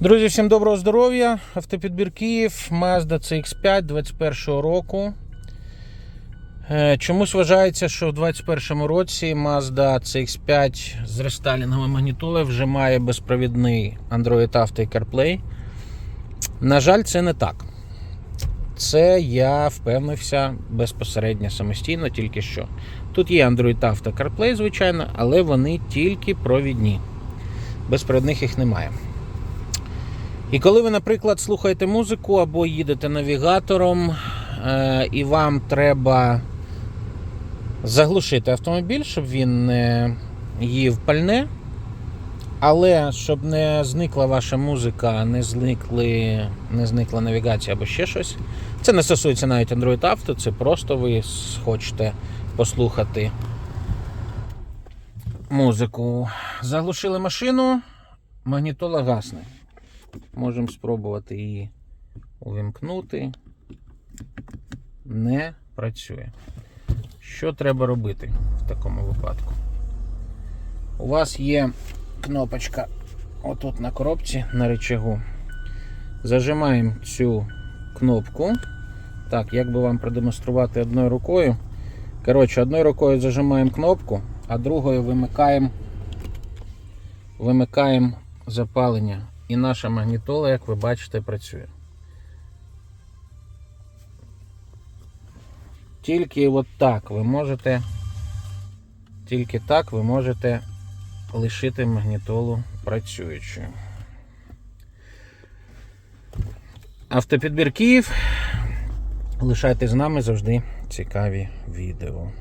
Друзі, всім доброго здоров'я! Автопідбір Київ, Mazda CX5 21 року. Е, Чомусь вважається, що в 2021 році Mazda CX5 з рестайлінговою магнітолою вже має безпровідний Android Auto і CarPlay. На жаль, це не так. Це я впевнився безпосередньо самостійно, тільки що. Тут є Android Auto CarPlay, звичайно, але вони тільки провідні. Безпровідних їх немає. І коли ви, наприклад, слухаєте музику або їдете навігатором, е, і вам треба заглушити автомобіль, щоб він не їв пальне, але щоб не зникла ваша музика, не, зникли, не зникла навігація або ще щось. Це не стосується навіть Android Auto, це просто ви хочете послухати музику. Заглушили машину, магнітола гасне. Можемо спробувати її увімкнути. Не працює. Що треба робити в такому випадку? У вас є кнопочка отут на коробці на рычагу. Зажимаємо цю кнопку. Так, як би вам продемонструвати одною рукою. Коротше, одною рукою зажимаємо кнопку, а другою вимикаємо, вимикаємо запалення. І наша магнітола, як ви бачите, працює. Тільки от так ви можете, тільки так ви можете лишити магнітолу працюючою. Автопідбір Київ. Лишайте з нами завжди цікаві відео.